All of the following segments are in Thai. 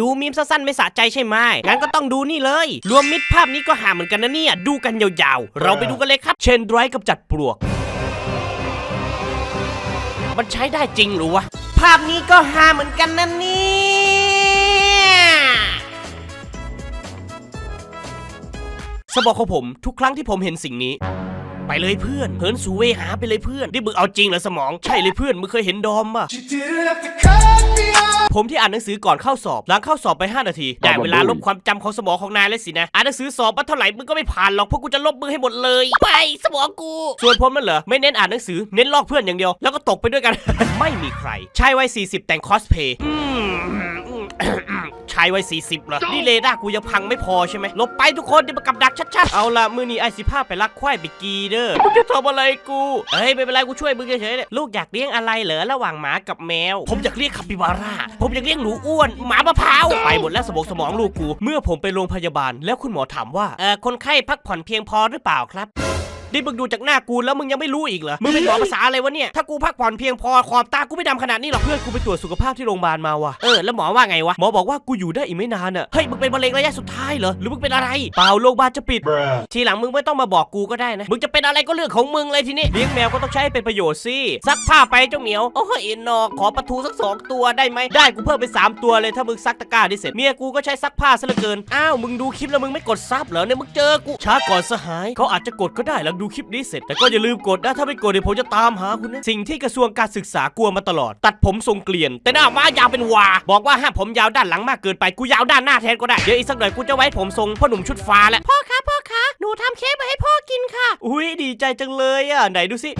ดูมีมสั้นๆไม่สะใจใช่ไหมงั้นก็ต้องดูนี่เลย รวมมิตรภาพนี้ก็หาเหมือนกันนะเนี่ย ดูกันยาวๆ เราไปดูกันเลยครับ เชนไดรฟ์กับจัดปลวก มันใช้ได้จริงหรือวะ ภาพนี้ก็หาเหมือนกันนะเนี่ยสบอกของผมทุกครั้งที่ผมเห็นสิ่งนี้ ไปเลยเพื่อน เหินสู่เวหาไปเลยเพื่อนนี่มึงเอาจริงเหรอสมอง ใช่เลยเพื่อนมึงเคยเห็นดอมป่ะ You didn't have to cut me off. ผมที่อ่านหนังสือก่อนเข้าสอบ หลังเข้าสอบไป 5 นาที ได้เวลาลบความจำของสมองของนายแล้วสินะ อ่านหนังสือสอบมาเท่าไหร่มึงก็ไม่ผ่านหรอกเพราะกูจะลบมึงให้หมดเลย ไปสมองกู ส่วนผมมันเหรอไม่เน้นอ่านหนังสือเน้นลอกเพื่อนอย่างเดียว แล้วก็ตกไปด้วยกัน ไม่มีใครชายวัย40 แต่งคอสเพย์อืม ชายวัย40เหรอ นี่เรดาร์กูยังพังไม่พอใช่ไหมหลบไปทุกคนนี่มากับดักชัดๆ เอาละมือนี้ไอสิภาพไปลักควายไปกีเด้อมึงจะทำอะไรกู เฮ้ยไม่เป็นไรกูช่วยมึงเฉยๆเนี่ยลูกอยากเลี้ยงอะไรเหรอระหว่างหมากับแมว ผมอยากเลี้ยงคาปิบาร่า ผมอยากเลี้ยงหนูอ้วน หมามะพร้าว ไปหมดแล้วสมองสมองลูกกู เมื่อผมไปโรงพยาบาลแล้วคุณหมอถามว่า เออคนไข้พักผ่อนเพียงพอหรือเปล่าครับ นี่มึงดูจากหน้ากูแล้วมึงยังไม่รู้อีกเหรอ มึงเป็นหมอภาษาอะไรวะเนี่ย ถ้ากูพักผ่อนเพียงพอขอบตากูไม่ดำขนาดนี้หรอกเพื่อนกูไปตรวจสุขภาพที่โรงพยาบาลมาว่ะ เออแล้วหมอว่าไงวะ หมอบอกว่ากูอยู่ได้อีกไม่นานอะ เฮ้ยมึงเป็นมะเร็งระยะสุดท้ายเหรอ หรือมึงเป็นอะไร เปล่าโรงพยาบาลจะปิด Bruh. ทีหลังมึงไม่ต้องมาบอกกูก็ได้นะ มึงจะเป็นอะไรก็เรื่องของมึงเลยทีนี้ เลี้ยงแมวก็ต้องใช้ให้เป็นประโยชน์สิ ซักผ้าไปเจ้าเหมียว โอ้ยนอขอปลาทูสักสองตัวได้ไหมได้กูเพิ่มไปสามตัวเลยถ้ามึงซักตะกร้าได้เสร็จ เมียกูก็ใช้ซักผ้าซะเหลือเกิน อ้าวมึงดูคลิปแล้วมึงไม่กดซับเหรอเนี่ยมึงเจอกูช้าก่อนสหายเขาอาจจะกดก็ได้หลังดูคลิปนี้เสร็จ แต่ก็อย่าลืมกดนะถ้าไม่กดเดี๋ยวผมจะตามหาคุณนะสิ่งที่กระทรวงการศึกษากลัวมาตลอด ตัดผมทรงเกลียน แต่หน้ามายาวเป็นวา บอกว่าห้ามผมยาวด้านหลังมากเกินไปกูยาวด้านหน้าแทนก็ได้เดี๋ยวอีกสักหน่อยกูจะไว้ผมทรงพ่อหนุ่มชุดฟ้าแล้วพ่อคะพ่อคะหนูทำเค้กมาให้พ่อกินค่ะ อุ้ยดีใจจังเลยอะไหนดูสิ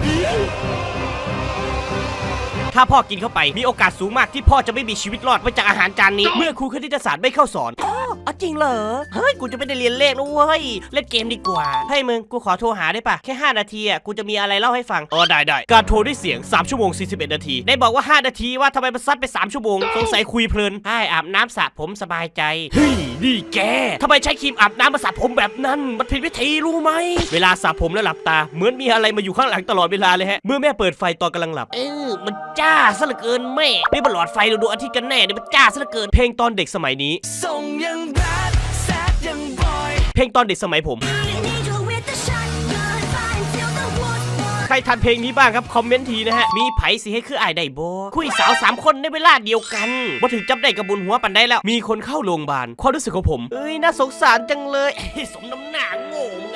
ถ้าพ่อกินเข้าไปมีโอกาสสูงมากที่พ่อจะไม่มีชีวิตรอดไปจากอาหารจานนี้ เมื่อครูคณิตศาสตร์ไม่เข้าสอนอ๋อจริงเหรอ เฮ้ย กูจะไม่ได้เรียนเลขนะเว้ย เล่นเกมดีกว่า ให้มึง กูขอโทรหาได้ปะแค่ 5 นาทีอะ กูจะมีอะไรเล่าให้ฟัง อ๋อ ได้ได้การโทรด้วยเสียง 3 ชั่วโมง 41 นาที ได้บอกว่า 5 นาทีว่าทำไมมันซัดไป 3 ชั่วโมง สงสัยคุยเพลินใช่อาบน้ำสระผมสบายใจ เฮ้ย นี่แกทำไมใช้ครีมอาบน้ำมาสระผมแบบนั้น มันผิดวิธีรู้ไหม เวลาสระผมแล้วหลับตา เหมือนมีอะไรมาอยู่ข้างหลังตลอดเวลาเลยฮะ เมื่อแม่เปิดไฟตอนกำลังหลับ เออ มันจ้าซะเหลือเกินแม่นี่มันหลอดไฟดูดวงอาทิตย์กันแน่เนี่ยมันจ้าซะเหลือเกิน เพลงตอนเด็กสมัยนี้ ส่งยัง bad sad ยัง boy เพลงตอนเด็กสมัยผม ใครทันเพลงนี้บ้างครับ คอมเมนต์ทีนะฮะ มีไผสิให้คืออายได้โบคุยสาวสามคนในเวลาเดียวกันมาถึงจับได้กับบุญหัวปันได้แล้ว มีคนเข้าโรงพยาบาลความรู้สึกของผม เอ้ยน่าสงสารจังเลย สมน้ำหน้าโง่มึง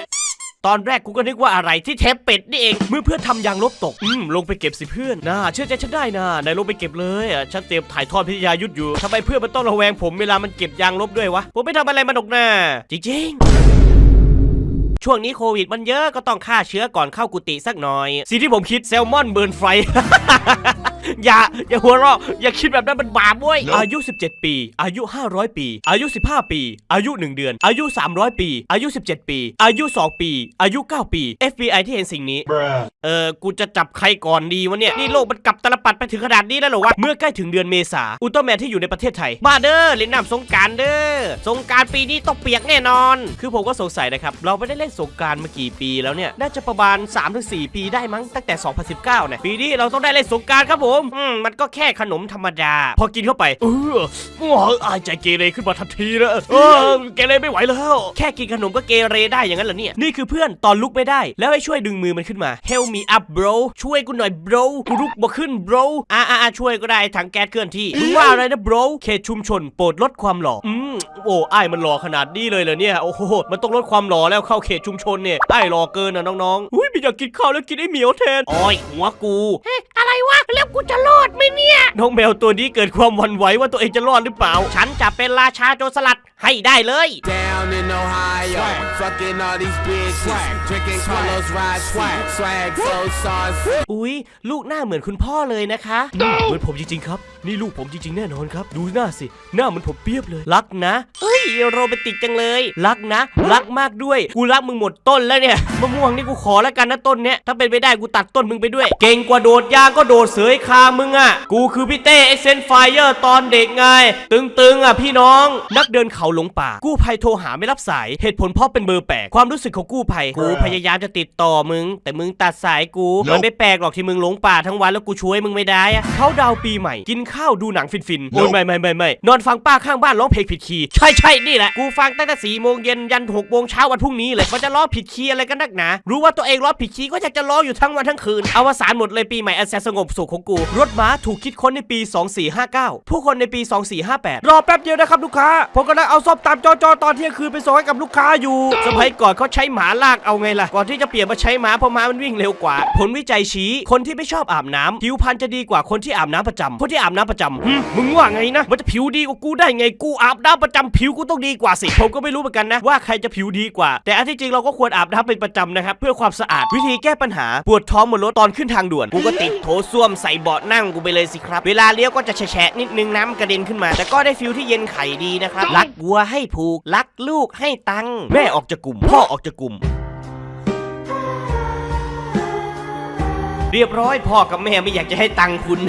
ตอนแรกกูก็นึกว่าอะไรที่เทปเป็ดนี่เอง เมื่อเพื่อนทำยางลบตก อืมลงไปเก็บสิเพื่อนน่าเชื่อใจฉันได้นะนายลงไปเก็บเลยอะฉันเตรียมถ่ายทอดพิทยายุทธอยู่ทำไมเพื่อนมันต้องระแวงผมเวลามันเก็บยางลบด้วยวะผมไม่ทำอะไรมันหรอกนะจริงๆ ช่วงนี้โควิดมันเยอะก็ต้องฆ่าเชื้อก่อนเข้ากุฏิสักหน่อยสิ่งที่ผมคิดแซลมอนเบิร์นไฟ อย่าอย่าหัวเราะอย่าคิดแบบนั้นมันบาปเว้ย อายุ 17 ปี อายุ 500 ปี อายุ 15 ปี อายุ 1 เดือน อายุ 300 ปี อายุ 17 ปี อายุ 2 ปี อายุ 9 ปี FBI ที่เห็นสิ่งนี้ Bruh. เออ กูจะจับใครก่อนดีวะเนี่ย นี่โลกมันกลับตลปัดไปถึงขนาดนี้แล้วเหรอวะ เมื่อใกล้ถึงเดือนเมษา อุลตร้าแมนที่อยู่ในประเทศไทย มาเด้อเล่นน้ำสงกรารเด้อ สงกรารปีนี้ต้องเปียกแน่นอน คือผมก็สงสัยนะครับ เราไม่ได้เล่นสงกรารมากี่ปีแล้วเนี่ย น่าจะประมาณ 3-4 ปีได้มั้ง ตั้งแต่ 2019เนี่ย ปีนี้เราต้องได้เล่นสงกรารครับผมอืมมันก็แค่ขนมธรรมดา พอกินเข้าไป เออว้าวอายใจเกเรขึ้นมาทันทีเลยเออเกเรไม่ไหวแล้ว แค่กินขนมก็เกเรได้อย่างนั้นเหรอเนี่ย นี่คือเพื่อนตอนลุกไม่ได้ แล้วให้ช่วยดึงมือมันขึ้นมา Help me up bro ช่วยกูหน่อย bro กูลุกบ่ขึ้น bro อ่าอ่าช่วยก็ได้ถังแก๊สเคลื่อนที่มึงว่าอะไรนะ bro เขตชุมชนโปรดลดความหล่ออืมโอ้ไอ้ายมันหล่อขนาดนี้เลยเหรอเนี่ยโอ้โหมันต้องลดความหล่อแล้วเข้าเขตชุมชนเนี่ยไอ้ายหล่อเกินนะน้องๆอุ้ยไม่อยากกินข้าวแล้วกินไอ้เหมียวแทนโอ้ยหัวกูเฮ้ยอะไรวะแล้วกูจะรอดไหมเนี่ย น้องแมวตัวนี้เกิดความหวั่นไหวว่าตัวเองจะรอดหรือเปล่า ฉันจะเป็นราชาโจรสลัดให้ได้เลย Down in Ohio, fucking all these bitches, drinking Carlos Ride swag, swag so saucy. อุ๊ย ลูกหน้าเหมือนคุณพ่อเลยนะคะ เหมือนผมจริงๆครับ นี่ลูกผมจริงๆแน่นอนครับ ดูหน้าสิ หน้าเหมือนผมเปรียบเลย รักนะเฮ้ยโรแมนติกจังเลย รักนะ รักมากด้วย กูรักมึงหมดต้นแล้วเนี่ย มะม่วงนี่กูขอแล้วกันนะต้นเนี้ย ถ้าเป็นไปได้กูตัดต้นมึงไปด้วย เก่งกว่าโดดยางก็โดดเสยคางมึงอะ กูคือพี่เต้เอ็กเซนไฟเออร์ตอนเด็กไง ตึงๆอะพี่น้อง นักเดินเขาเขาหลงป่า กู้ภัยโทรหาไม่รับสาย เหตุผลเพราะเป็นเบอร์แปลก ความรู้สึกของกู้ภัย กูพยายามจะติดต่อมึง แต่มึงตัดสายกูมันไม่แปลกหรอกที่มึงหลงป่าทั้งวันแล้วกูช่วยมึงไม่ได้อะเขาดาวน์ปีใหม่ กินข้าวดูหนังฟินๆโอ้ยไม่ไม่ไม่ไม่นอนฟังป้าข้างบ้านร้องเพลงผิดคีย์ ใช่ใช่นี่แหละ กูฟังตั้งแต่สี่โมงเย็นยันหกโมงเช้าวันพรุ่งนี้เลย มันจะร้องผิดคีย์อะไรกันนักหนา รู้ว่าตัวเองร้องผิดคีย์ก็อยากจะร้องอยู่ทั้งวันทั้งคืน อวสานหมดเลยปีใหม่อันแสนสงบสุขของกู รถม้าถูกคิดค้นในปี 2459 ผู้คนในปี 2458 รอแป๊บเดียวนะครับลูกค้า ผมกำลังเอาส้มตำจอจอตอนเที่ยงคืนไปส่งให้กับลูกค้าอยู่ สมัยก่อนเขาใช้หมาลากเอาไงล่ะ ก่อนที่จะเปลี่ยนมาใช้หมาเพราะหมามันวิ่งเร็วกว่า ผลวิจัยชี้คนที่ไม่ชอบอาบน้ำผิวพรรณจะดีกว่าคนที่อาบน้ำประจำคนที่อาบน้ำประจำหึมึงว่าไงนะ มันจะผิวดีกว่ากูได้ไงกูอาบน้ำประจำผิวกูต้องดีกว่าสิผมก็ไม่รู้เหมือนกันนะว่าใครจะผิวดีกว่า แต่อันที่จริงเราก็ควรอาบน้ำเป็นประจำนะครับเพื่อความสะอาดวิธีแก้ปัญหาปวดท้องบนรถตอนขึ้นทางด่วนกูก็ติดโถส้วมใส่เบาะนั่งกูไปเลยสิครับ เวลาเลี้ยวก็จะแฉะๆนิดนึงน้ำกระเด็นขึ้นมา แต่ก็ได้ฟิลที่เย็นไข่ดีนะครับรักวัวให้ผูก รักลูกให้ตังค์แม่ออกจากกลุ่ม พ่อออกจากกลุ่ม เรียบร้อยพ่อกับแม่ไม่อยากจะให้ตังค์คุณ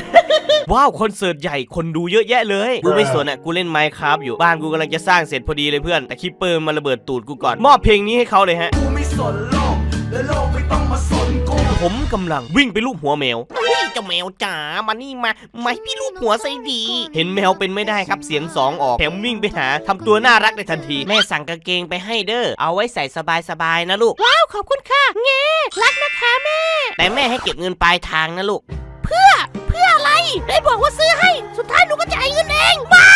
ว้าวคอนเสิร์ตใหญ่คนดูเยอะแยะเลยกูไม่สนอะกูเล่นไมค์ครับอยู่บ้านกูกำลังจะสร้างเสร็จพอดีเลยเพื่อน แต่คิปเปอร์มาระเบิดตูดกูก่อน มอบเพลงนี้ให้เขาเลยฮะ กูไม่สนโลกและโลกไม่ต้องมาสนกู ผมกำลังวิ่งไปลูบหัวแมว เฮ้ยเจ้าแมวจ๋ามานี่มามาให้พี่ลูบหัวใส่ดี เห็นแมวเป็นไม่ได้ครับเสียงสองออกแถมวิ่งไปหาทำตัวน่ารักในทันที แม่สั่งกางเกงไปให้เด้อเอาไว้ใส่สบายๆนะลูก ว้าวขอบคุณค่ะ เงรักนะคะแม่ แต่แม่ให้เก็บเงินปลายทางนะลูก เพื่อ เพื่ออะไร ได้บอกว่าซื้อให้ สุดท้ายหนูก็จ่ายเงินเองไม่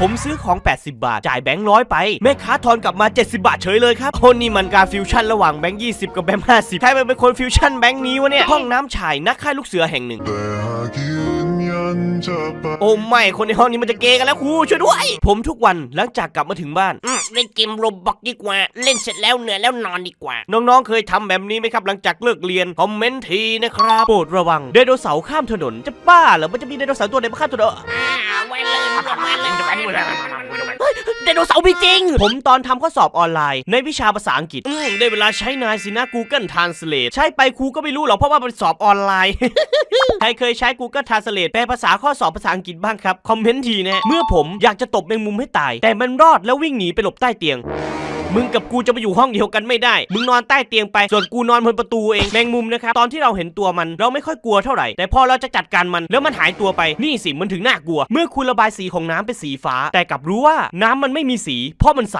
ผมซื้อของ 80 บาท จ่ายแบงค์ร้อยไป แม่ค้าทอนกลับมา 70 บาทเฉยเลยครับโอ้นี่มันการฟิวชั่นระหว่างแบงค์20 กับแบงค์50ใครมันเป็นคนฟิวชั่นแบงค์นี้วะเนี่ย ห้องน้ำชายนักค่ายลูกเสือแห่งหนึ่ง ยืนยันจะไป โอ้ไม่ คนในห้องนี้มันจะเกย์กันแล้วครูช่วยด้วย ผมทุกวันหลังจากกลับมาถึงบ้าน อืมเล่นเกมโรบอกดีกว่า เล่นเสร็จแล้วเหนื่อยแล้วนอนดีกว่า น้องๆ เคยทำแบบนี้ไหมครับ หลังจากเลิกเรียน คอมเมนต์ทีนะครับ โปรดระวังไดโนเสาร์ข้ามถนนจะบ้าเหรอมันจะมีไดโนเสาร์ตัวไหนมาข้ามถนน อ่าแวนเลยแวนเลยแวนเลยไดโนเสาร์มีจริง ผมตอนทำข้อสอบออนไลน์ ในวิชาภาษาอังกฤษ อืมได้เวลาใช้นายสินะ Google Translate ใช้ไปครูก็ไม่รู้หรอกเพราะว่ามันสอบออนไลน์ ใครเคยใช้ Google Translate แปลภาษาข้อสอบภาษาอังกฤษบ้างครับ คอมเมนต์ทีนะเมื่อผมอยากจะตบแมงมุมให้ตาย แต่มันรอดแล้ววิ่งหนีไปหลบใต้เตียงมึงกับกูจะมาอยู่ห้องเดียวกันไม่ได้ มึงนอนใต้เตียงไป ส่วนกูนอนบนประตูเอง แมงมุมนะครับ ตอนที่เราเห็นตัวมันเราไม่ค่อยกลัวเท่าไหร่ แต่พอเราจะจัดการมันแล้วมันหายตัวไป นี่สิมันถึงน่ากลัว เมื่อคุณระบายสีของน้ำเป็นสีฟ้า แต่กลับรู้ว่าน้ำมันไม่มีสี เพราะมันใส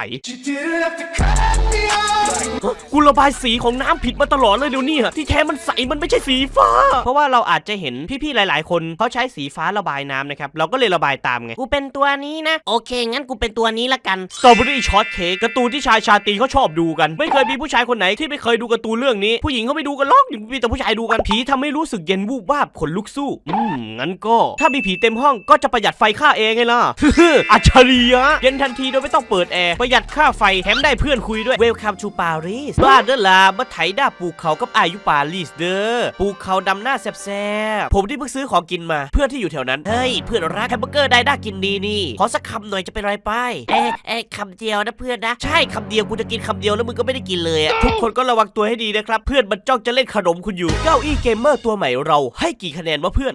กูระบายสีของน้ำผิดมาตลอดเลยเดี๋ยวนี้อะที่แท้มันใสมันไม่ใช่สีฟ้า เพราะว่าเราอาจจะเห็นพี่ๆหลาย ๆ คนเขาใช้สีฟ้าระบายน้ำนะครับเราก็เลยระบายตามไงกูเป็นตัวนี้นะ โอเค งั้นกูเป็นตัวนี้ละกันสตรอเบอรี่ช็อตเค้กการ์ตูนที่ชายชาตีเขาชอบดูกัน ไม่เคยมีผู้ชายคนไหนที่ไม่เคยดูการ์ตูนเรื่องนี้ ผู้หญิงเขาไม่ดูกันหรอกมีแต่ผู้ชายดูกันผีทำให้รู้สึกเย็นวูบวาบขนลุกสู้อืมงั้นก็ ถ้ามีผีเต็มห้องก็จะประหยัดไฟค่าแอร์ไงล่ะอัจฉริยะเย็นทันทีโดยไม่ต้องเปิดแอร์ประหยัดค่าไฟแถมได้เพื่อนคุยด้วย Welcome to Paris บ้านเด้อล่ะมาไถด้าปลูกเขากับอายุปารีสเด้อปลูกเขาดำหน้าแซ่บๆผมที่เพิ่งซื้อของกินมาเพื่อนที่อยู่แถวนั้น เฮ้ย เพื่อนรักแฮมเบอร์เกอร์ได้น่ากินดีนี่ ขอสักคำหน่อยจะเป็นไรไปเอ๊ะเอ๊ะคำเดียวนะเพื่อนนะ ใช่คำเดียวกูจะกินคำเดียวแล้วมึงก็ไม่ได้กินเลยอะทุกคนก็ระวังตัวให้ดีนะครับ เพื่อนมันจ้องจะเล่นขนมคุณอยู่เก้าอี้เกมเมอร์ตัวใหม่เราให้กี่คะแนนวะเพื่อน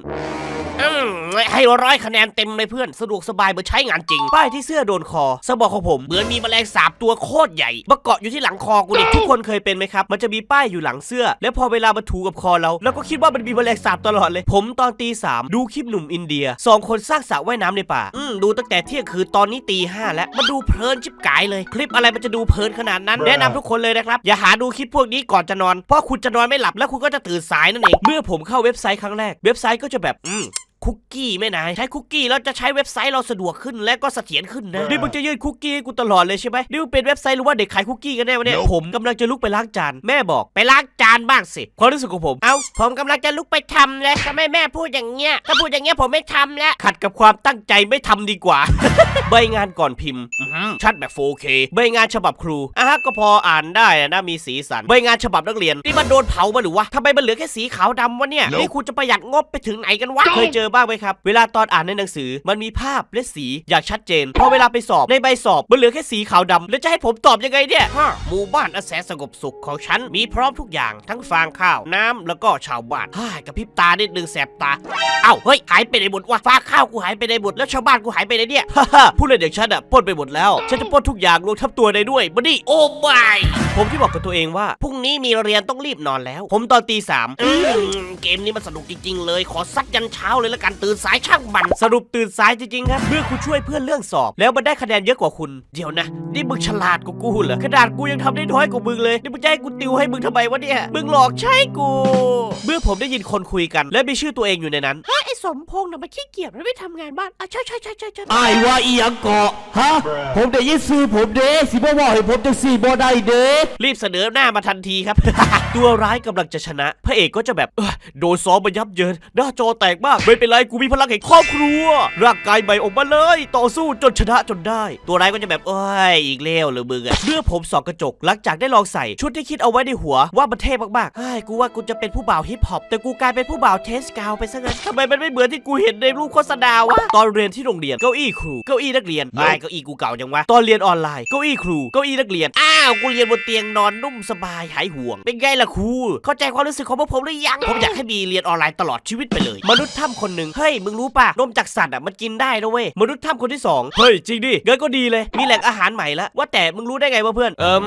อืม ให้ร้อยคะแนนเต็มเลยเพื่อนสะดวกสบายเหมือนใช้งานจริง ป้ายที่เสื้อโดนคอสะบอกของผมเหมือนมีแมลงสาบตัวโคตรใหญ่มาเกาะอยู่ที่หลังคอกูดิทุกคนเคยเป็นไหมครับ มันจะมีป้ายอยู่หลังเสื้อ แล้วพอเวลามาถูกับคอเราเราก็คิดว่ามันมีแมลงสาบตลอดเลย ผมตอนตีสามดูคลิปหนุ่มอินเดียสองคนสร้างสระว่ายน้ำในป่า อืมดูตั้งแต่เที่ยงคืนตอนนี้ตีห้าแล้วมาดูเพลินชิบกายเลย คลิปอะไรมันจะดูเพลินขนาดนั้น แนะนำทุกคนเลยนะครับอย่าหาดูคลิปพวกนี้ก่อนจะนอนเพราะคุณจะนอนไม่หลับแล้วคุณก็จะตื่นสายนั่นเองเมื่อผมเข้าเว็บไซต์ครั้งแรกเว็บไซต์ก็จะแบบอืม คุกกี้แม่นายใช้คุกกี้แล้วจะใช้เว็บไซต์เราสะดวกขึ้นและก็เสถียรขึ้นนะนี่มึงจะยื่นคุกกี้ให้กูตลอดเลยใช่ไหมนี่มึงเป็นเว็บไซต์หรือว่าเด็กขายคุกกี้กันแน่วะเนี่ยผมกำลังจะลุกไปล้างจานแม่บอกไปล้างจานบ้างสิความรู้สึกของผมเอาผมกำลังจะลุกไปทำแล้วทำไมแม่พูดอย่างเงี้ยถ้าพูดอย่างเงี้ยผมไม่ทำแล้ว ขัดกับความตั้งใจไม่ทำดีกว่า ใบงานก่อนพิมพ์อื้อหือชัดแบบ 4K ใบงานฉบับครูอะฮะก็พออ่านได้อะนะมีสีสันใบงานฉบับนักเรียนนี่มันโดนเผามาหรือวะทำไมมันเหลือแค่สีขาวดำวะเนี่ยนี่คุณจะประหยัดงบไปถึงไหนกันวะเคยเจอบ้างไหมครับ เวลาตอนอ่านในหนังสือมันมีภาพและสีอย่างชัดเจน พอเวลาไปสอบในใบสอบมันเหลือแค่สีขาวดำแล้วจะให้ผมตอบยังไงเนี่ยฮะหมู่บ้านอาแสนสงบสุขของฉันมีพร้อมทุกอย่างทั้งฟางข้าวน้ำแล้วก็ชาวบ้านฮ่ากระพริบตานิดนึงแสบตา เอ้าเฮ้ยหายไปไหนหมดวะฟางข้าวกูหายไปไหนหมดแล้วชาวบ้านกูหายไปไหนเนี่ยฮ่าฮ่าผู้เล่นอย่างฉันอะปล้นไปหมดแล้วฉันจะปล้นทุกอย่างรวมทั้งตัวได้ด้วยบัดดี้โอ้ไม่ผมที่บอกกับตัวเองว่าพรุ่งนี้มีเรียนต้องรีบนอนแล้ว ผมตอนตีสามอืมเกมนี้มันสนุกจริงๆเลย ขอซัดยันเช้าเลยละกันตื่นสายช่างมัน สรุปตื่นสายจริงๆครับเมื่อคุณช่วยเพื่อนเรื่องสอบ แล้วมันได้คะแนนเยอะกว่าคุณ เดี๋ยวนะ นี่มึงฉลาดกว่ากูเหรอขนาดกูยังทำได้น้อยกว่ามึงเลยนี่มึงจะให้กูติวให้มึงทำไมวะเนี่ยมึงหลอกใช้กู เมื่อผมได้ยินคนคุยกัน และมีชื่อตัวเองอยู่ในนั้นไอ้สมพงษ์น่ะมันขี้เกียจมันไม่ทำงานบ้านอะใช่ใช่ใช่ใช่ใช่ไอ้ายว่าอีหยังเกาะฮะผมได้ยินซื้อผมเด้สิบ่บอกให้ผมจังสี่บ่ได้เด้รีบเสนอหน้ามาทันทีครับ ตัวร้ายกำลังจะชนะ พระเอกก็จะแบบเอ้อโดนซ้อมมายับเยินหน้าจอแตกมากไม่เป็นไรกูมีพลังแห่งครอบครัว ร่างกายใหม่ออกมาเลย ต่อสู้จนชนะจนได้ ตัวร้ายก็จะแบบเอ้ยอีกแล้วเหรือมึงอะเมื่อผมส่องกระจกหลังจากได้ลองใส่ชุดที่คิดเอาไว้ในหัวว่ามันเท่มากๆเฮ้ยกูว่ากูจะเป็นผู้บ่าวฮิปฮอปแต่กูกลายเป็นผู้บ่าวเทสกาวไปซะงั้นทำไมมันไม่เหมือนที่กูเห็นในรูปโฆษณาวะตอนเรียนที่โรงเรียนเก้าอี้ครูเก้าอี้นักเรียนไอ้ยเก้าอี้กูเก่าจังวะตอนเรียนออนไลน์เก้าอี้ครูเก้าอี้นักเรียนอ้าวกูเรียนบนเตียงนอนนุ่มสบายหายห่วง เป็นไงล่ะครูเข้าใจความรู้สึกของพวกผมหรือยังผมอยากให้มีเรียนออนไลน์ตลอดชีวิตไปเลย มนุษย์ถ้ำคนหนึ่งเฮ้ยมึงรู้ป่ะนมจากสัตว์อะมันกินได้นะเว้ยมนุษย์ถ้ำคนที่สองเฮ้ยจริงดิงั้นก็ดีเลยมีแหล่งอาหารใหม่ละว่าแต่มึงรู้ได้ไงวะเพื่อนเอิม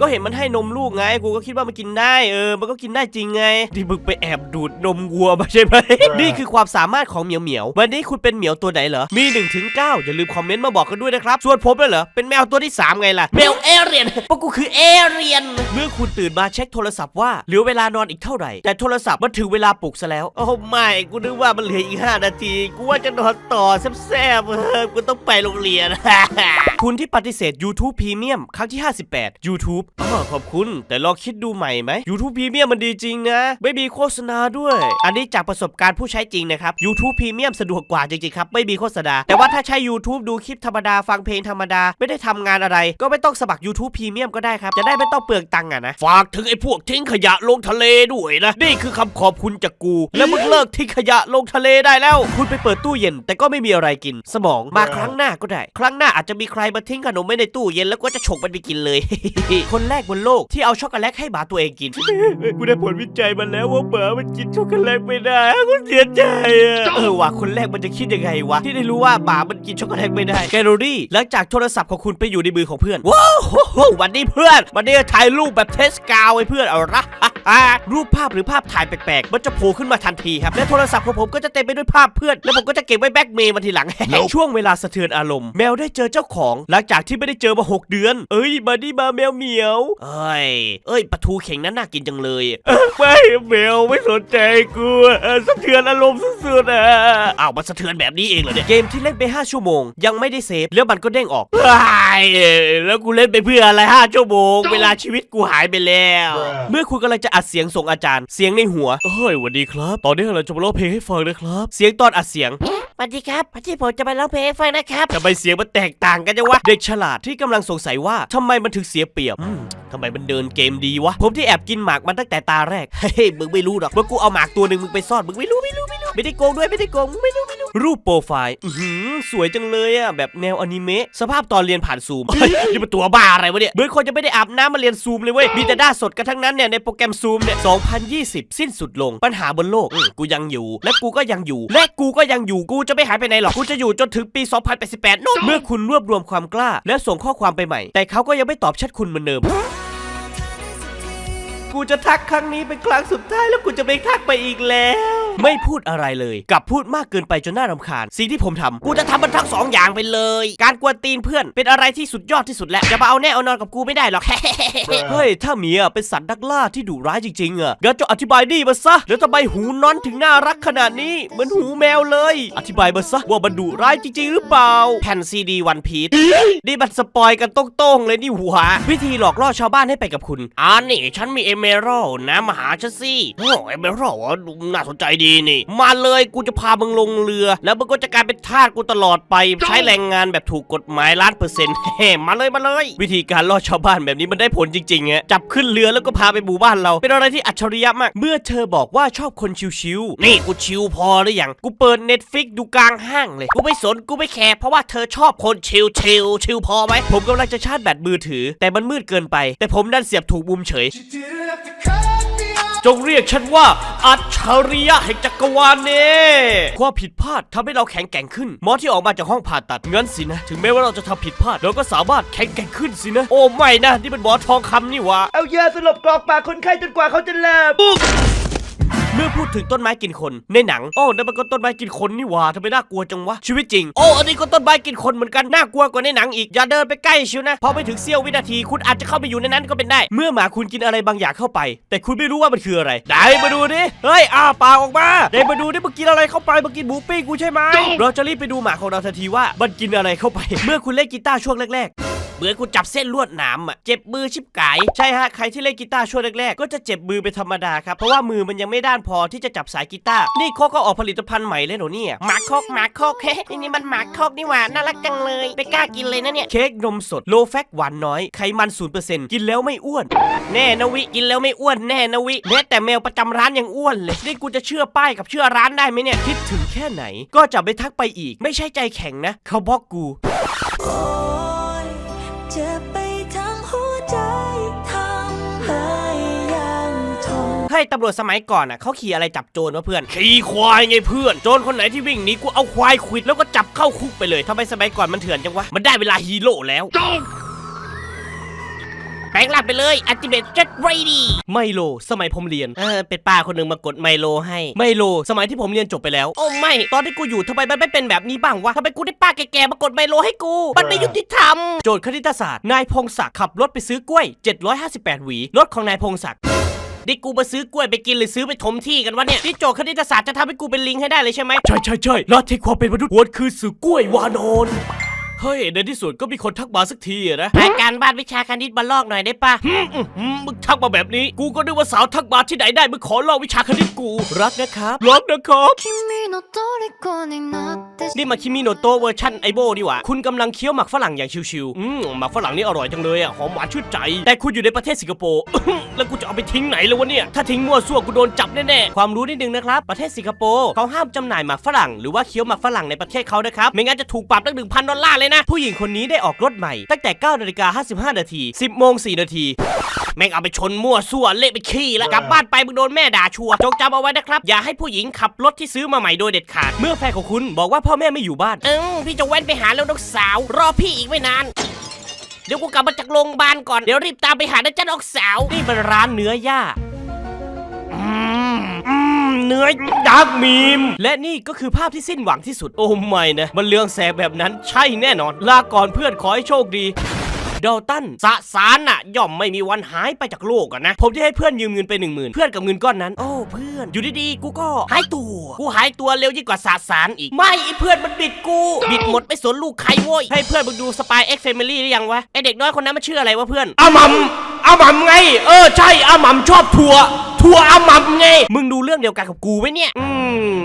ก็เห็นมันให้นมลูกไงกูก็คิดว่ามันกินได้เออมันก็กินได้จริงไงที่มึงไปแอบดูดนมวัวมาใช่ไหม นี่คือความสามารถของเหมียวเหมียววันนี้คุณเป็นเหมียวตัวไหนเหรอมี1นถึงเอย่าลืมคอมเมนต์มาบอกกันด้วยนะครับส่วนผมเลยเหรอเป็นแมวตัวที่ 3 ไงล่ะแมวเอเรียนเพราะกูคือเอเรียน เมื่อคุณตื่นมาเช็คโทรศัพท์ว่าเหลือเวลานอนอีกเท่าไหร่แต่โทรศัพท์มันถึงเวลาปลุกซะแล้วโอ้ไม่กูนึกว่ามันเหลืออีก 5 นาที กูว่าจะนอนต่อแซ่บๆเออกูต้องไปโรงเรียน คุณที่ปฏิเสธ YouTube Premium ครั้งที่ 58 YouTube อ๋อขอบคุณ แต่ลองคิดดูใหม่ไหม YouTube Premium มันดีจริงนะ ไม่มีโฆษณาด้วย อันนี้จากประสบการณ์ผู้ใช้จริงนะครับ YouTube Premium สะดวกกว่าจริงๆครับ ไม่มีโฆษณา แต่ว่าถ้าใช้ YouTube ดูคลิปธรรมดา ฟังเพลงธรรมดา ไม่ได้ทำงานอะไร ก็ไม่ต้องสมัคร YouTube Premium ก็ได้ครับ จะได้ไม่ต้องเปลืองตังค์อะนะ ฝากถึงไอ้พวกทิ้งขยะลงทะเลด้วยนะ นี่คือคำขอบคุณจากกู แล้วมึงเลิกทิ้งขยะลงทะเลได้แล้ว คุณไปเปิดตู้เย็น แต่ก็ไม่มีอะไรกิน สมองมาครั้งหน้าก็ได้ ครั้งหน้าอาจจะมีใครมาทิ้งขนมไว้ในตู้เย็นแล้วก็จะฉกมันไปกินเลย คนแรกบนโลกที่เอาช็อกโกแลตให้หมาตัวเองกิน กูได้ผลวิจัยมาแล้วว่าหมามันกินช็อกโกแลตไม่ได้กูเสียใจอะเออว่ะคนแรกมันจะคิดยังไงวะที่ได้รู้ว่าหมามันกินช็อกโกแลตไม่ได้แกลเลอรี่หลังจากโทรศัพท์ของคุณไปอยู่ในมือของเพื่อนว้าวโอ้โหวันนี้เพื่อนวันนี้ถ่ายรูปแบบเทสกาวไว้เพื่อนเอาละ อ่ารูปภาพหรือภาพถ่ายแปลกๆ มันจะโผล่ขึ้นมาทันทีครับ และโทรศัพท์ของผมก็จะเต็มไปด้วยภาพเพื่อน แล้วผมก็จะเก็บไว้แบ็กเมย์มาทีหลัง ช่วงเวลาสะเทือนอารมณ์ แมวได้เจอเจ้าของ หลังจากที่ไม่ได้เจอมา 6 เดือน เอ้ย มาดิมาแมวเหมียว เอ้ย เอ้ยปลาทูเข่งนั้นน่ากินจังเลยเอ้ยไม่แมวไม่สนใจกูเออสะเทือนอารมณ์สุดๆอะอ้าวมันสะเทือนแบบนี้เองเหรอเนี่ย เกมที่เล่นไป 5 ชั่วโมง ยังไม่ได้เซฟแล้วมันก็เด้งออกว้ายแล้วกูเล่นไปเพื่ออะไร5ชั่วโมง เวลาชีวิตกูหายไปแล้ว เมื่อคุณกำลังจะอัดเสียงส่งอาจารย์ เสียงในหัว เฮ้ยสวัสดีครับ ตอนนี้เราจะมาร้องเพลงให้ฟังนะครับ เสียงตอนอัดเสียงสวัสดีครับที่ผมจะไปร้องเพลงให้ฟังนะครับทำไมเสียงมันแตกต่างกันจังวะ เด็กฉลาดที่กำลังสงสัยว่าทำไมมันถึงเสียเปรียบอืมทำไมมันเดินเกมดีวะ ผมที่แอบกินหมากมันตั้งแต่ตาแรก เฮ้ยมึงไม่รู้หรอกว่ากูเอาหมากตัวหนึ่งมึงไปซ่อน มึงไม่รู้ไม่รู้ไม่รู้ ไม่ได้โกงด้วยไม่ได้โกงมึงไม่รู้ไม่ รูปโปรไฟล์อือหือสวยจังเลยอะแบบแนวอนิเมะสภาพตอนเรียนผ่านซูมเฮ้ยนี่มันตัวบ้าอะไรวะเนี่ยเหมือนคนจะไม่ได้อาบน้ำมาเรียนซูมเลยเว้ยมีแต่หน้าสดกันทั้งนั้นเนี่ยในโปรแกรมซูมเนี่ย2020 สิ้นสุดลงปัญหาบนโลกอืมกูยังอยู่ และกูก็ยังอยู่ และกูก็ยังอยู่กูจะไม่หายไปไหนหรอกกูจะอยู่จนถึงปี 2088นู่นเมื่อคุณรวบรวมความกล้า และส่งข้อความไปใหม่ แต่เขาก็ยังไม่ตอบแชทคุณเหมือนเดิม กูจะทักครั้งนี้เป็นครั้งสุดท้ายแล้วกูจะไม่ทักไปอีกแล้ว ไม่พูดอะไรเลยกลับพูดมากเกินไปจนน่ารำคาญสิ่งที่ผมทำกูจะทำมันทั้งสองอย่างไปเลย การกวนตีนเพื่อนเป็นอะไรที่สุดยอดที่สุดแล้วจะมาเอาแน่เอานอนกับกูไม่ได้หรอก เฮ้ยถ้าหมีอะเป็นสัตว์นักล่าที่ดุร้ายจริงๆอะงั้นจะอธิบายนี่มาซะแล้วทำไมหูน้อนถึงน่ารักขนาดนี้เหมือนหูแมวเลย อธิบายมาซะว่ามันดุร้ายจริงๆ หรือเปล่า แผ่นซีดีวันพีชนี่มันสปอยกันโต้งๆเลยนี่หัววิธีหลอกล่อชาวบ้านให้ไปกับคุณอ่านี่ฉันมีเมรัลนะมาหาฉันสิโอ้เอเมรัลอะน่าสนใจดีนี่ มาเลยกูจะพามึงลงเรือ แล้วมึงก็จะกลายเป็นทาสกูตลอดไป ใช้แรงงานแบบถูกกฎหมายล้านเปอร์เซ็นต์เฮ้มาเลยมาเลย วิธีการล่อชาวบ้านแบบนี้มันได้ผลจริงๆอะจับขึ้นเรือแล้วก็พาไปหมู่บ้านเรา เป็นอะไรที่อัจฉริยะมาก เมื่อเธอบอกว่าชอบคนชิวๆนี่กูชิวพอหรือยังกูเปิดเน็ตฟิกดูกลางห้างเลย กูไม่สนกูไม่แคร์เพราะว่าเธอชอบคนชิวชิวชิวพอไหมผมกำลังจะชาร์จแบตมือถือ แต่มันมืดเกินไป แต่ผมดันเสียบถูกมุมเฉย You didn't จงเรียกฉันว่า อัจฉริยะแห่งจักรวาลเน่ความผิดพลาดทำให้เราแข็งแกร่งขึ้น หมอที่ออกมาจากห้องผ่าตัดงั้นสินะ ถึงแม้ว่าเราจะทำผิดพลาดเราก็สามารถแข็งแกร่งขึ้นสินะ โอ้ไม่นะ นี่เป็นหมอทองคำนี่วะเอายาสลบกรอกปากคนไข้จนกว่าเขาจะหลับ เมื่อพูดถึงต้นไม้กินคนในหนังโอ้นั่นมันก็ต้นไม้กินคนนี่หว่าทำไมน่ากลัวจังวะชีวิตจริงโอ้อันนี้ก็ต้นไม้กินคนเหมือนกันน่ากลัวกว่าในหนังอีกอย่าเดินไปใกล้ชิวนะพอไปถึงเสี้ยววินาทีคุณอาจจะเข้าไปอยู่ในนั้นก็เป็นได้ เมื่อหมาคุณกินอะไรบางอย่างเข้าไป แต่คุณไม่รู้ว่ามันคืออะไรได้มาดูดิเฮ้ยอ้าปากออกมาได้มาดูดิมึงกินอะไรเข้าไปมึงกินหมูปิ้งกูใช่ไหมเราจะรีบไปดูหมาของเราทันทีว่ามันกินอะไรเข้าไป เมื่อคุณเล่นกีตาร์ช่วงแรกๆ เหมือนกูจับเส้นลวดหนามอะเจ็บมือชิบกายใช่ฮะใครที่เล่นกีตาร์ช่วงแรกๆก็จะเจ็บมือเป็นธรรมดาครับเพราะว่ามือมันยังไม่ด้านพอที่จะจับสายกีตาร์นี่โคกก็ออกผลิตภัณฑ์ใหม่เลยเหรอเนี่ยหมาโคกหมาโคกเฮ้ยนี่มันหมาโคกนี่หว่าน่ารักจังเลยไม่กล้ากินเลยนะเนี่ยเค้กนมสดโลแฟกหวานน้อยไขมัน0%กินแล้วไม่อ้วน แน่นะวิกินแล้วไม่อ้วนแน่นะวิแม้แต่แมวประจำร้านยังอ้วนเลยนี่กูจะเชื่อป้ายกับเชื่อร้านได้ไหมเนี่ยคิดถึงแค่ไหน ก็จะไปทักไปอีก ไม่ใช่ใจแข็งนะ เขาบอกกู ทนเฮ้ยตำรวจสมัยก่อนอะเขาขี่อะไรจับโจรวะเพื่อน ขี่ควายไงเพื่อน โจรคนไหนที่วิ่งหนีกูเอาควายขวิดแล้วก็จับเข้าคุกไปเลยทำไมสมัยก่อนมันเถื่อนจังวะ มันได้เวลาฮีโร่แล้ว แปลงร่างไปเลยอัติเมตจัดไรดีไมโล สมัยผมเรียน เออ เป็นป้าคนหนึ่งมากดไมโลให้ ไมโล สมัยที่ผมเรียนจบไปแล้ว โอ้ไม่ ตอนที่กูอยู่ทำไมมันไม่เป็นแบบนี้บ้างวะทำไมกูได้ป้าแก่ๆมากดไมโลให้กู มันไม่ยุติธรรม โจทย์คณิตศาสตร์ นายพงศักดิ์ขับรถไปซื้อกล้วย 758 หวี รถของนายพงศักดิ์ นี่กูมาซื้อกล้วยไปกินหรือซื้อไปถมที่กันวะเนี่ยนี่โจทย์คณิตศาสตร์จะทำให้กูเป็นลิงให้ได้เลยใช่ไหมใช่ใช่ใช่ลัทธิความเป็นมนุษย์หวนคือสื่อกล้วยวานอน เฮ้ย ในที่สุดก็มีคนทักมาสักทีอะนะ รายการบ้านวิชาคณิตมาลอกหน่อยได้ปะ อืมอืมมึงทักมาแบบนี้ กูก็นึกว่าสาวทักมาที่ไหนได้ มึงขอลองวิชาคณิตกู รักนะครับ รักนะครับ 君の虜になってし นี่มาคิมิโนโตะเวอร์ชันไอโบดีหว่า คุณกำลังเคี้ยวหมักฝรั่งอย่างชิวๆ อืมหมักฝรั่งนี่อร่อยจังเลยอ่ะ หอมหวานชื่นใจ แต่คุณอยู่ในประเทศสิงคโปร์ แล้วกูจะเอาไปทิ้งไหนแล้ววะเนี่ย ถ้าทิ้งมั่วซั่วกูโดนจับแน่ๆ ความรู้นิดนึงนะครับ ประเทศสิงคโปร์เขาห้ามจำหน่ายหมักฝรั่งหรือว่าเคี้ยวหมักฝรั่งในประเทศเขานะครับ ไม่งั้นจะถูกปรับตั้งหนึ่งพันดอลลาร์เลย นะ ผู้หญิงคนนี้ได้ออกรถใหม่ ตั้งแต่9นาฬิกา55 นาที 10โมง4นาทีแม่งเอาไปชนมั่วซั่วเละไปขี้แล้วกลับบ้านไปมึงโดนแม่ด่าชัวจงจำเอาไว้นะครับ อย่าให้ผู้หญิงขับรถที่ซื้อมาใหม่โดยเด็ดขาด เมื่อแฟนของคุณบอกว่าพ่อแม่ไม่อยู่บ้าน เออพี่จะแว้นไปหาแล้วน้องสาว รอพี่อีกไม่นานเดี๋ยวกูกลับมาจากโรงพยาบาลก่อน เดี๋ยวรีบตามไปหานะจ๊ะน้องสาว นี่เป็นร้านเนื้อย่าอืมอืม เนื้อยักมีม และนี่ก็คือภาพที่สิ้นหวังที่สุด โอ้ไม่นะ มันเลืองแสงแบบนั้นใช่แน่นอน ลาก่อนเพื่อนขอให้โชคดีดอลตันสสารน่ะ ย่อมไม่มีวันหายไปจากโลกอะนะ ผมจะให้เพื่อนยืมเงินไปหนึ่งหมื่นเพื่อนกับเงินก้อนนั้น โอ้เพื่อน อยู่ดีๆ กูก็หายตัว กูหายตัวเร็วยิ่งกว่าสาสารอีก ไม่ไอเพื่อนมันบิดกู บิดหมดไม่สนลูกใครโว้ย ให้เพื่อนมึงดูสปายเอ็กซ์แฟมิลี่หรือยังวะ ไอเด็กน้อยคนนั้นมันชื่ออะไรวะเพื่อนอาหมัมอาหมัมไง เออใช่อาหมัมชอบทัวร์ ทัวร์อามัมไง มึงดูเรื่องเดียวกันกับกูไหมเนี่ย อืม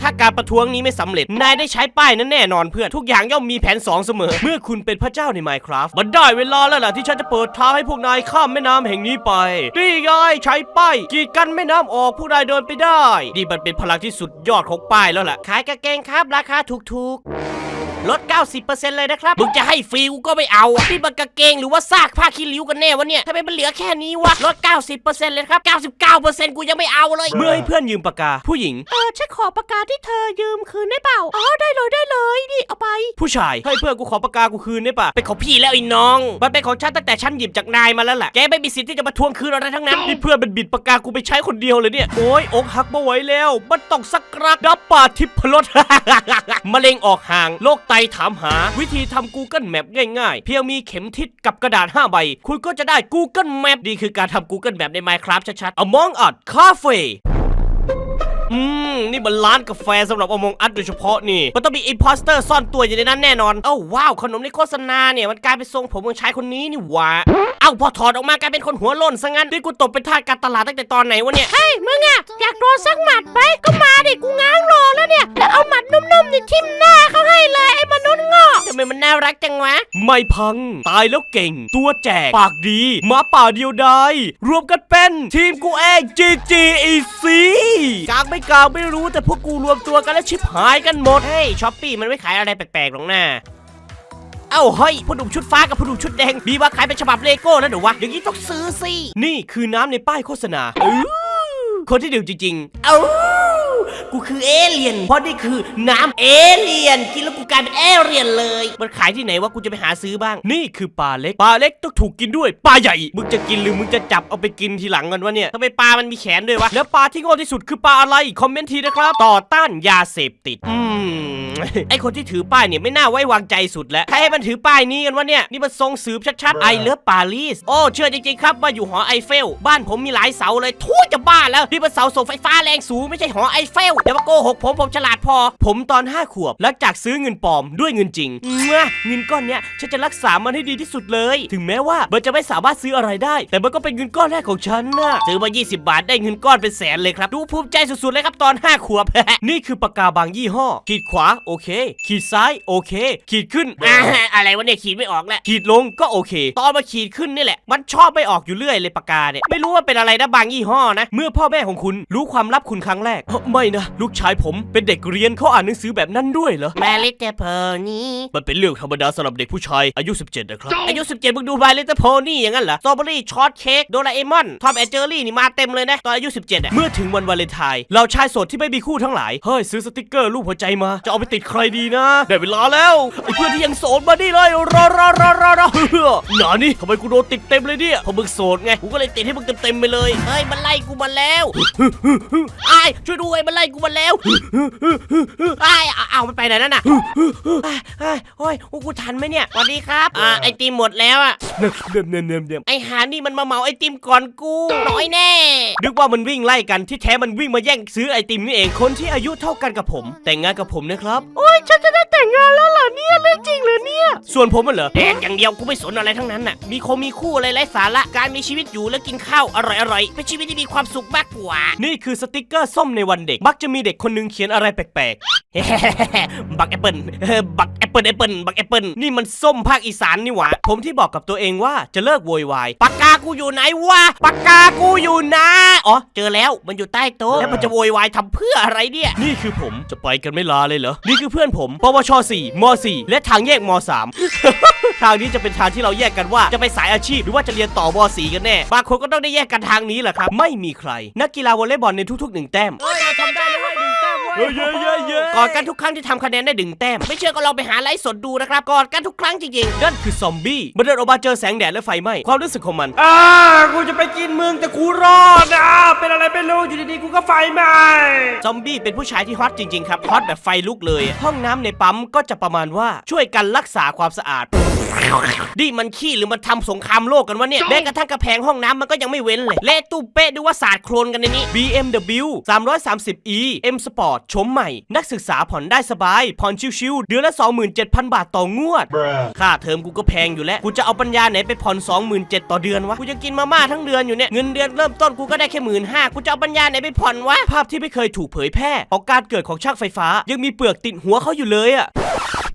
ถ้าการประท้วงนี้ไม่สำเร็จ นายได้ใช้ป้ายนั้นแน่นอนเพื่อน ทุกอย่างย่อมมีแผน 2 เสมอ เมื่อคุณเป็นพระเจ้าใน Minecraft มันได้เวลาแล้วล่ะที่ฉันจะเปิดทางให้พวกนายข้ามแม่น้ำแห่งนี้ไปนี่ไงใช้ป้ายกีดกันแม่น้ำออกพวกนายเดินไปได้นี่มันเป็นพลังที่สุดยอดของป้ายแล้วล่ะ ขายกางเกงครับราคาถูกๆ ลด 90%เลยนะครับ มึงจะให้ฟรีกูก็ไม่เอาอะนี่มันกางเกงหรือว่าซากผ้าขี้ริ้วกันแน่วะเนี่ยทำไมมันเหลือแค่นี้วะ ลด 90%เลยครับ 99%กูยังไม่เอาเลย เมื่อให้เพื่อนยืมปากกา ผู้หญิง เออฉันขอปากกาที่เธอยืมคืนได้เปล่า อ๋อได้เลยได้เลยนี่เอาไป ผู้ชายให้เพื่อนกูขอปากกากูคืนได้ปะเป็นของพี่แล้วไอ้น้อง มันเป็นของฉันตั้งแต่ฉันหยิบจากนายมาแล้วแหละแกไม่มีสิทธิ์ที่จะมาทวงคืนอะไรทั้งนั้นนี่เพื่อนมันบิดปากกากูไปใช้คนเดียวเลยเนี่ย โอ้ยอกหักมาไหวแล้ว มันต้องสักรักดับป่าทิพรสมะเร็งออกห่างโรคไตถามหาวิธีทำ Google Map ง่ายๆ เพียงมีเข็มทิศกับกระดาษ 5 ใบ คุณก็จะได้ Google Map นี่คือการทำ Google Map ใน Minecraft ชัดๆ Among Us Cafe อืม นี่มันร้านกาแฟสำหรับอมงอัดโดยเฉพาะนี่ มันต้องมีอิ p พอสเตอร์ซ่อนตัวอยู่ในนั้นแน่นอน เอ้าว้าว ขนมในโฆษณาเนี่ย มันกลายเป็นทรงผมของชายคนนี้นี่หว่า เอ้าพอถอดออกมากลายเป็นคนหัวโล้นซะงั้นนี่กูตกเป็นทาสการตลาดตั้งแต่ตอนไหนวะเนี่ย เฮ้ย มึงอะอยากโดนสักหมัดไหมก็มาดิกู ไม่พัง ตายแล้วเก่ง ตัวแจก ปากดีหมาป่าเดียวดายรวมกันเป็นทีมกูเอง GGEC กากไม่กากไม่รู้แต่พวกกูรวมตัวกันแล้วชิบหายกันหมด เฮ้ยช้อปปี้มันไม่ขายอะไรแปลกๆหรอกนะเอ้าเฮ้ยผู้หนุ่มชุดฟ้ากับผู้หนุ่มชุดแดง มีว่าขายเป็นฉบับเลโก้นะเดี๋ยววะอย่างนี้ต้องซื้อสิ นี่คือน้ำในป้ายโฆษณาอื้อคนที่ดื่มจริงเอ้า กูคือเอเลี่ยน เพราะนี่คือน้ำเอเลี่ยน กินแล้วกูกลายเป็นเอเลี่ยนเลย มันขายที่ไหนวะกูจะไปหาซื้อบ้างๆนี่คือปลาเล็ก ปลาเล็กต้องถูกกินด้วย ปลาใหญ่ มึงจะกินหรือมึงจะจับเอาไปกินทีหลังกันวะเนี่ยทำไมปลามันมีแขนด้วยวะ แล้วปลาที่โง่ที่สุดคือปลาอะไร คอมเมนต์ทีนะครับ ต่อต้านยาเสพติด อืม ไอคนที่ถือป้ายเนี่ยไม่น่าไว้วางใจสุดแล้ว ใครให้มันถือป้ายนี้กันวะเนี่ย นี่มันทรงสืบชัดๆ ไอเลิฟปารีส โอ้ เชื่อจริงๆครับว่าอยู่หอไอเฟล บ้านผมมีหลายเสาเลยทั่วจะบ้าแล้ว นี่มันเสาส่งไฟฟ้าแรงสูงไม่ใช่หอไอเฟลอย่ามาโกหกผมผมฉลาดพอ ผมตอน5ขวบหลังจากซื้อเงินปลอมด้วยเงินจริงเมื่อเงินก้อนเนี้ยฉันจะรักษามันให้ดีที่สุดเลย ถึงแม้ว่ามันจะไม่สามารถซื้ออะไรได้ แต่มันก็เป็นเงินก้อนแรกของฉันนะซื้อมา 20 บาทได้เงินก้อนเป็นแสนเลยครับ ดูภูมิใจสุดๆเลยครับตอน 5 ขวบ นี่คือปากกาบางยี่ห้อ ขีดขวาโอเค ขีดซ้ายโอเค ขีดขึ้นอ่าอะไรวะเนี่ยขีดไม่ออกแล้วขีดลงก็โอเค ตอนมาขีดขึ้นนี่แหละ มันชอบไม่ออกอยู่เรื่อยเลยปากกาเนี่ยไม่รู้ว่าเป็นอะไรนะบางยี่ห้อนะ เมื่อพ่อแม่ของคุณรู้ความลับคุณครั้งแรกไม่นะ ลูกชายผมเป็นเด็กเรียนเขาอ่านหนังสือแบบนั้นด้วยเหรอ แม่เล็กแต่เพอนี่ มันเป็นเรื่องธรรมดาสำหรับเด็กผู้ชายอายุ 17 นะครับ อายุ 17มึงดูบายเลตโพนี่อย่างนั้นเหรอสตรอเบอรี่ช็อตเค้กโดราเอมอนทอมแอนเจอรี่นี่มาเต็มเลยนะตอนอายุ 17อะเมื่อถึงวันวาเลนไทน์เราชายโสดที่ไม่มีคู่ทั้งหลายเฮ้ยซื้อสติกเกอร์รูปหัวใจมาจะเอาไปติดใครดีนะได้เวลาแล้วไอ้เพื่อนที่ยังโสดมานี่เลยรอรอรอรอรอเฮ้อหนานี่ทำไมกูโดนติดเต็มเลยเนี่ยเพราะมึงโสดไงกูก็เลยติดให้มึงเต็มๆไปเลยเฮ้ยมันไล่กูมาแล้วไอ้ายช่วยด้วยมันไล่กูมาแล้วไอ้ายเอาเอามันไปไหนนั่นน่ะอ้ายอ้ายโอ้ยโอ้กูทันไหมเนี่ยสวัสดีครับอ่าไอติมหมดแล้วอะเนิ่มเนิ่มเนิ่มเนิ่มเนิ่มไอหานี่มันมาเหมาไอติมก่อนกูน้อยแน่นึกว่ามันวิ่งไล่กันที่แท้มันวิ่งมาแย่งซื้อไอติมนี่เองคนที่อายุเท่ากันกับผม แต่งงานกับผมนะครับโอ้ยฉันจะได้แต่งงานแล้ว เหรอเนี่ยเรื่องจริงเหรอเนี่ย ส่วนผมมันเหรอแดกอย่างเดียวกูไม่สนอะไรทั้งนั้นน่ะ มีคงมีคู่อะไรไร้สาระ การมีชีวิตอยู่แล้วกินข้าวอร่อยๆเป็นชีวิตที่มีความสุขมากกว่า นี่คือสติกเกอร์ส้มในวันเด็ก มักจะมีเด็กคนหนึงเขียนอะไรแปลกบักแอปเปิลเออบักแอปเปิลแอปเปิลบักแอปเปิลๆนี่มันส้มภาคอีสานนี่หว่า ผมที่บอกกับตัวเองว่าจะเลิกโวยวาย ปากกากูอยู่ไหนวะ ปากกากูอยู่นะอ๋อ เจอแล้ว มันอยู่ใต้โต๊ะ แล้วมันจะโวยวายทำเพื่ออะไรเนี่ย นี่คือผมจะไปกันไม่ลาเลยเหรอ นี่คือเพื่อนผม ปวช 4 ม 4 และทางแยกม 3 ทางนี้จะเป็นทางที่เราแยกกันว่าจะไปสายอาชีพหรือว่าจะเรียนต่อม 4 กันแน่ บางคนก็ต้องได้แยกกันทางนี้แหละครับ ไม่มีใคร นักกีฬาวอลเลย์บอลในทุกๆหนึ่งแต้มเฮ้ยเราทำได้แล้วเว้ยดึง แต้มเว้ยเย้เย้เย้กอดกันทุกครั้งที่ทำคะแนนได้ดึงแต้ม ไม่เชื่อก็ลองไปหาไลฟ์สดดูนะครับกอดกันทุกครั้งจริงนั่นคือซอมบี้มันเดินออกมาเจอแสงแดดและไฟไหม้ความรู้สึกของมัน อ่ากูจะไปกินเมืองแต่กูรอดนะเป็นอะไรไม่รู้อยู่ดีๆกูก็ไฟไหม้ซอมบี้เป็นผู้ชายที่ฮอตจริงๆครับฮอตแบบไฟลุกเลยอะห้องน้ำในปั๊มก็จะประมาณว่าช่วยกันรักษาความสะอาด นี่มันขี้หรือมันทำสงครามโลกกันวะเนี่ยแม้กระทั่งกระแพงห้องน้ำมันก็ยังไม่เว้นเลยเละตุ้มเป๊ะดูว่าสาดโครนกันในนี้ BMW 330e M Sport ชมใหม่ นักศึกษาผ่อนได้สบาย ผ่อนชิวๆเดือนละ 27,000 บาทต่องวด ค่าเทอมกูก็แพงอยู่แล้ว กูจะเอาปัญญาไหนไปผ่อน 27,000 ต่อเดือนวะ กูจะกินมาม่าทั้งเดือนอยู่เนี่ย เงินเดือนเริ่มต้นกูก็ได้แค่หมื่นห้ากูจะเอาปัญญาไหนไปผ่อนวะ ภาพที่ไม่เคยถูกเผยแพร่ของการเกิดของช่างไฟฟ้า ยังมีเปลือกติดหัวเขาอยู่เลยอะ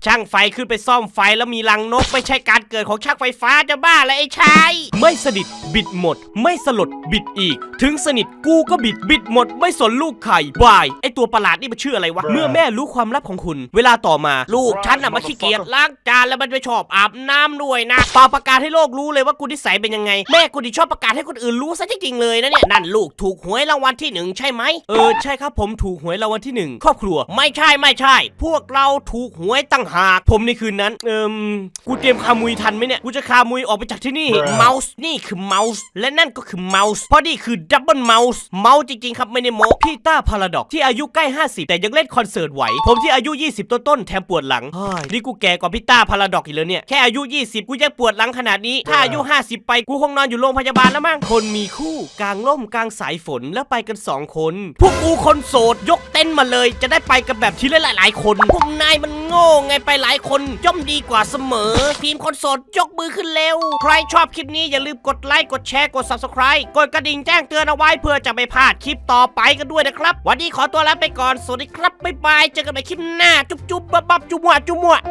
ช่างไฟขึ้นไปซ่อมไฟแล้วมีรังนกไม่ใช่การเกิดของช่างไฟฟ้าจะบ้าแล้วไอ้ชายไม่สนิทบิดหมด ไม่สลดบิดอีก ถึงสนิทกูก็บิดบิดหมด ไม่สนลูกไข่บายไอตัวประหลาดนี่มันชื่ออะไรวะ เมื่อแม่รู้ความลับของคุณ เวลาต่อมาลูกฉันน่ะมันขี้เกียจล้างจานแล้วมันไปชอบอาบน้ำด้วยนะปาประกาศให้โลกรู้เลยว่ากูนิสัยเป็นยังไง แม่กูดิชอบประกาศให้คนอื่นรู้ซะจริงๆเลยนะเนี่ยนั่นลูกถูกหวยรางวัลที่หนึ่งใช่ไหมเออใช่ครับผมถูกหวยรางวัลที่หนึ่งครอบครัว ไม่ใช่ไม่ใช่ พวกเราถูกหวยตั้งหาก ผมในคืนนั้น เอิมกูเตรียมามุยทันไหมเนี่ย กูจะคามุยออกไปจากที่นี่ เมาส์ นี่คือเมาส์ และนั่นก็คือเมาส์ เพราะนี่คือดับเบิลเมาส์ เมาส์จริงๆครับไม่ได้โมพี่ต้าพาราดอกที่อายุใกล้ 50 แต่ยังเล่นคอนเสิร์ตไหว ผมที่อายุ 20 ต้นๆ แถมปวดหลังเฮ้ยนี่กูแก่กว่าพี่ต้าพาราดอกอีกแล้วเนี่ย แค่อายุ 20 กูยังปวดหลังขนาดนี้ ถ้าอายุ 50 ไป กูคงนอนอยู่โรงพยาบาลแล้วมั้ง คนมีคู่กลางร่มกลางสายฝนแล้วไปกันสองคน พวกกูคนโสดยกเต้นท์มาเลย จะได้ไปกันแบบทีละหลาย ๆ คน พวกนายมันโง่ไงไปหลายคนย่อมดีกว่าเสมอทีมคนโสดยกมือขึ้นเร็ว ใครชอบคลิปนี้อย่าลืมกดไลค์กดแชร์กด subscribe กดกระดิ่งแจ้งเตือนเอาไว้เพื่อจะไม่พลาดคลิปต่อไปกันด้วยนะครับ วันนี้ขอตัวลาไปก่อนสวัสดีครับบ๊ายบายเจอกันใหม่คลิปหน้าจุ๊บจุ๊บบับบับจุ๊บหวะจุ๊บหวะ